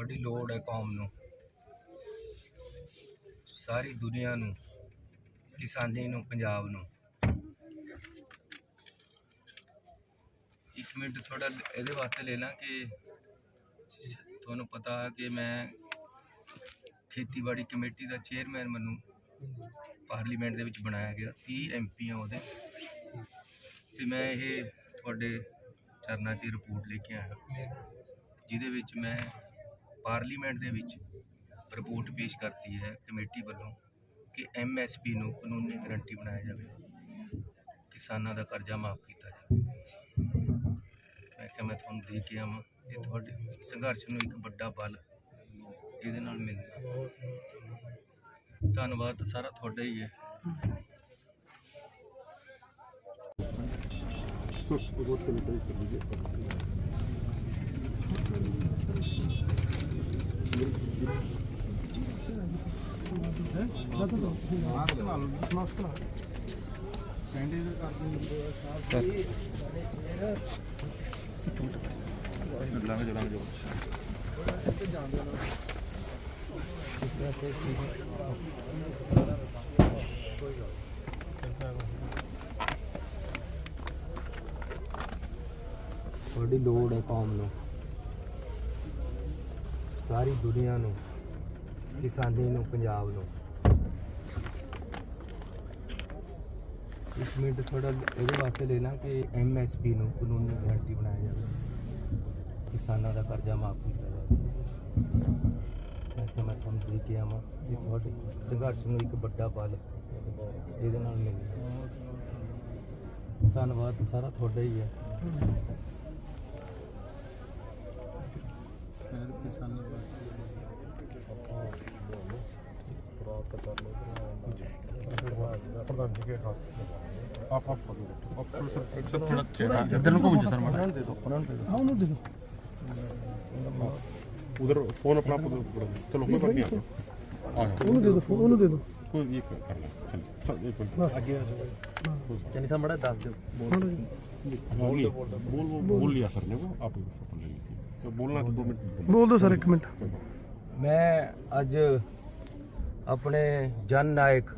ਤੁਹਾਡੀ ਲੋੜ ਹੈ ਕੌਮ ਨੂੰ। ਸਾਰੀ ਦੁਨੀਆ ਨੂੰ, ਕਿਸਾਨੀ ਨੂੰ, ਪੰਜਾਬ ਨੂੰ। ਇੱਕ ਮਿੰਟ ਥੋੜਾ ਇਹਦੇ ਵਾਸਤੇ ਲੈ ਲਾਂ ਕਿ ਤੁਹਾਨੂੰ ਪਤਾ ਕਿ ਮੈਂ ਖੇਤੀਬਾੜੀ ਕਮੇਟੀ ਦਾ ਚੇਅਰਮੈਨ ਮੈਨੂੰ ਪਾਰਲੀਮੈਂਟ ਦੇ ਵਿੱਚ ਬਣਾਇਆ ਗਿਆ 30 ਐਮਪੀ ਆ ਉਹਦੇ। ਤੇ ਮੈਂ ਇਹ ਤੁਹਾਡੇ ਚਰਨਾਂ 'ਚ ਰਿਪੋਰਟ ਲੈ ਕੇ ਆਇਆ। ਜਿਹਦੇ ਵਿੱਚ ਮੈਂ ਪਾਰਲੀਮੈਂਟ ਦੇ ਵਿੱਚ ਰਿਪੋਰਟ ਪੇਸ਼ ਕਰਤੀ ਹੈ ਕਮੇਟੀ ਵੱਲੋਂ ਕਿ ਐਮਐਸਪੀ ਨੂੰ ਕਾਨੂੰਨੀ ਗਰੰਟੀ ਬਣਾਇਆ ਜਾਵੇ, ਕਿਸਾਨਾਂ ਦਾ ਕਰਜ਼ਾ ਮਾਫ ਕੀਤਾ ਜਾਵੇ। ਮੈਂ ਕਿਹਾ ਮੈਂ ਤੁਹਾਨੂੰ ਦੇ ਕੇ ਆਵਾਂ, ਇਹ ਤੁਹਾਡੇ ਸੰਘਰਸ਼ ਨੂੰ ਇੱਕ ਵੱਡਾ ਬਲ ਇਹਦੇ ਨਾਲ ਮਿਲਦਾ ਧੰਨਵਾਦ, ਸਾਰਾ ਤੁਹਾਡਾ ਹੀ ਹੈ। ਤੁਹਾਡੀ ਲੋੜ ਹੈ ਕੌਮ ਨੂੰ। ਸਾਰੀ ਦੁਨੀਆ ਨੂੰ ਕਿਸਾਨੀ ਨੂੰ ਪੰਜਾਬ ਨੂੰ। ਇੱਕ ਮਿੰਟ ਥੋੜਾ ਇਹਦੇ ਵਾਸਤੇ ਲੈ ਲਾਂ ਕਿ ਐਮਐਸਪੀ ਨੂੰ ਕਾਨੂੰਨੀ ਗਾਰੰਟੀ ਬਣਾਇਆ ਜਾਵੇ। ਕਿਸਾਨਾਂ ਦਾ ਕਰਜ਼ਾ ਮਾਫ ਕੀਤਾ ਜਾਵੇ। ਮੈਂ ਮੈਂ ਤੁਹਾਨੂੰ ਦੇ ਕੇ ਆਵਾਂ ਇਹ ਤੁਹਾਡੇ ਸੰਘਰਸ਼ ਨੂੰ ਇੱਕ ਵੱਡਾ ਬਲ ਇਹਦੇ ਨਾਲ ਮਿਲਦਾ ਧੰਨਵਾਦ, ਸਾਰਾ ਤੁਹਾਡਾ ਹੀ ਹੈ। ਪ੍ਰਧਾਨ ਜੀ ਕੇ ਹੱਥ ਆਪ ਆਪ ਫੋਟੋ ਆਪ ਸਰ ਸਰ ਥੋੜਾ ਚਿਹਰਾ ਇੱਧਰ ਨੂੰ ਘੁੰਮ ਜਾ ਸਰ ਮਾੜਾ ਦੇ ਦਿਓ ਉਹਨਾਂ ਨੂੰ ਦੇ ਦਿਓ ਹਾਂ ਉਹਨੂੰ ਦੇ ਦਿਓ ਉਧਰ ਫੋਨ ਆਪਣਾ ਆਪ ਉਧਰ ਪਕੜੋ ਚਲੋ ਕੋਈ ਬਾਤ ਨਹੀਂ ਆ ਜਾਓ ਉਹਨੂੰ ਦੇ ਦਿਓ ਫੋਨ ਉਹਨੂੰ ਦੇ ਦਿਓ ਕੋਈ ਇਹ ਕਰ ਲੈ ਚਲ ਚਲ ਇੱਕ ਮਿੰਟ ਅੱਗੇ ਚੰਨੀ ਸਾਹਿਬ ਮਾੜਾ ਦੱਸ ਦਿਓ ਹੁਣ ਬੋਲ ਬੋਲ ਬੋਲ ਬੋਲ ਲਿਆ ਸਰ ਨੇ ਉਹ ਆਪ ਹੀ ਫੋਟੋ ਲੈ ਲਈ ਸੀ ਤੇ ਬੋਲਣਾ ਤਾਂ 2 ਮਿੰਟ ਬੋਲ ਦਿਓ ਸਰ ਇੱਕ ਮਿੰਟ ਮੈਂ ਅੱਜ ਆਪਣੇ ਜਨ ਨਾਇਕ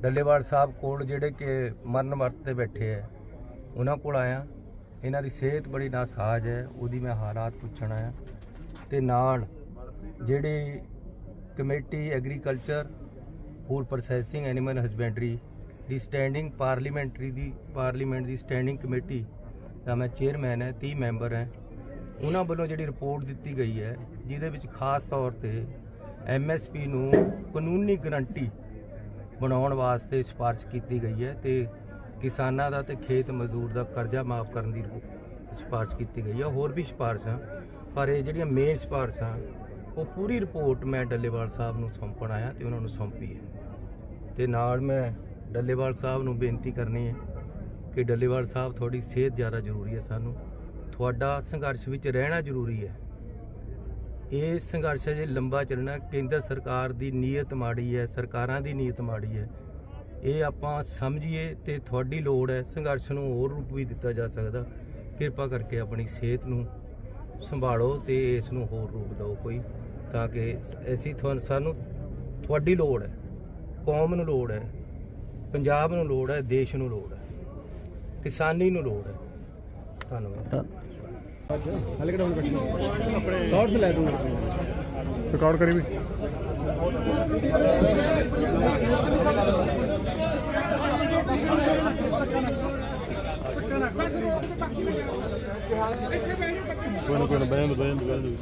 ਡੱਲੇਵਾਲ ਸਾਹਿਬ ਕੋਲ ਜਿਹੜੇ ਕਿ ਮਰਨ ਵਰਤ ਤੇ ਬੈਠੇ ਹੈ ਉਹਨਾਂ ਕੋਲ ਆਇਆ। ਇਹਨਾਂ ਦੀ ਸਿਹਤ ਬੜੀ ਨਾਸਾਜ਼ ਹੈ, ਉਹਦੀ ਮੈਂ ਹਾਲਾਤ ਪੁੱਛਣ ਆਇਆ। ਤੇ ਨਾਲ ਜਿਹੜੀ committee agriculture food processing animal husbandry ਦੀ ਸਟੈਂਡਿੰਗ ਪਾਰਲੀਮੈਂਟਰੀ ਦੀ ਪਾਰਲੀਮੈਂਟ ਦੀ ਸਟੈਂਡਿੰਗ ਕਮੇਟੀ ਦਾ ਮੈਂ ਚੇਅਰਮੈਨ ਹੈ 30 ਮੈਂਬਰ ਹੈ। ਉਹਨਾਂ ਵੱਲੋਂ ਜਿਹੜੀ ਰਿਪੋਰਟ ਦਿੱਤੀ ਗਈ ਹੈ, ਜਿਹਦੇ ਵਿੱਚ ਖਾਸ ਤੌਰ ਤੇ ਐਮਐਸਪੀ ਨੂੰ ਕਾਨੂੰਨੀ ਗਰੰਟੀ ਬਣਾਉਣ ਵਾਸਤੇ ਸਿਫਾਰਿਸ਼ ਕੀਤੀ ਗਈ ਹੈ ਤੇ ਕਿਸਾਨਾਂ ਦਾ ਤੇ ਖੇਤ ਮਜ਼ਦੂਰ ਦਾ ਕਰਜ਼ਾ ਮਾਫ ਕਰਨ ਦੀ ਸਿਫਾਰਿਸ਼ ਕੀਤੀ ਗਈ ਹੈ। ਹੋਰ ਵੀ ਸਿਫਾਰਿਸ਼ਾਂ ਪਰ ਇਹ ਜਿਹੜੀਆਂ ਮੇਨ ਸਿਫਾਰਿਸ਼ਾਂ ਉਹ ਪੂਰੀ ਰਿਪੋਰਟ ਮੈਂ ਡੱਲੇਵਾਲ ਸਾਹਿਬ ਨੂੰ ਸੌਂਪਣ ਆਇਆ ਤੇ ਉਹਨਾਂ ਨੂੰ ਸੌਂਪੀ ਹੈ। ਤੇ ਨਾਲ ਮੈਂ ਡੱਲੇਵਾਲ ਸਾਹਿਬ ਨੂੰ ਬੇਨਤੀ ਕਰਨੀ ਹੈ ਕਿ ਡੱਲੇਵਾਲ ਸਾਹਿਬ, ਤੁਹਾਡੀ ਸਿਹਤ ਜ਼ਿਆਦਾ ਜ਼ਰੂਰੀ ਹੈ ਸਾਨੂੰ। ਤੁਹਾਡਾ ਸੰਘਰਸ਼ ਵਿੱਚ ਰਹਿਣਾ ਜ਼ਰੂਰੀ ਹੈ। ਇਹ ਸੰਘਰਸ਼ ਜੇ ਲੰਬਾ ਚੱਲਣਾ, ਕੇਂਦਰ ਸਰਕਾਰ ਦੀ ਨੀਅਤ ਮਾੜੀ ਹੈ, ਸਰਕਾਰਾਂ ਦੀ ਨੀਅਤ ਮਾੜੀ ਹੈ। ਇਹ ਆਪਾਂ ਸਮਝੀਏ ਤੇ ਤੁਹਾਡੀ ਲੋੜ ਹੈ, ਸੰਘਰਸ਼ ਨੂੰ ਹੋਰ ਰੂਪ ਵੀ ਦਿੱਤਾ ਜਾ ਸਕਦਾ। ਕਿਰਪਾ ਕਰਕੇ ਆਪਣੀ ਸਿਹਤ ਨੂੰ ਸੰਭਾਲੋ ਤੇ ਇਸ ਨੂੰ ਹੋਰ ਰੂਪ ਦਿਓ ਕੋਈ, ਤਾਂ ਕਿ ਅਸੀਂ ਤੁਹਾਨੂੰ, ਸਾਨੂੰ ਤੁਹਾਡੀ ਲੋੜ ਹੈ, ਕੌਮ ਨੂੰ ਲੋੜ ਹੈ, ਪੰਜਾਬ ਨੂੰ ਲੋੜ ਹੈ, ਦੇਸ਼ ਨੂੰ ਲੋੜ ਹੈ, ਕਿਸਾਨੀ ਨੂੰ ਲੋੜ ਹੈ। ਧੰਨਵਾਦ। ਹਲੇ ਕਿਹੜਾ ਹੁਣ ਕੱਟਣਾ ਸ਼ਾਰਟਸ ਲੈ ਦੂੰਗਾ ਰਿਕਾਰਡ ਕਰੀ ਵੀ ਕੋਈ ਨਾ ਕੋਈ ਨਾ ban ban ban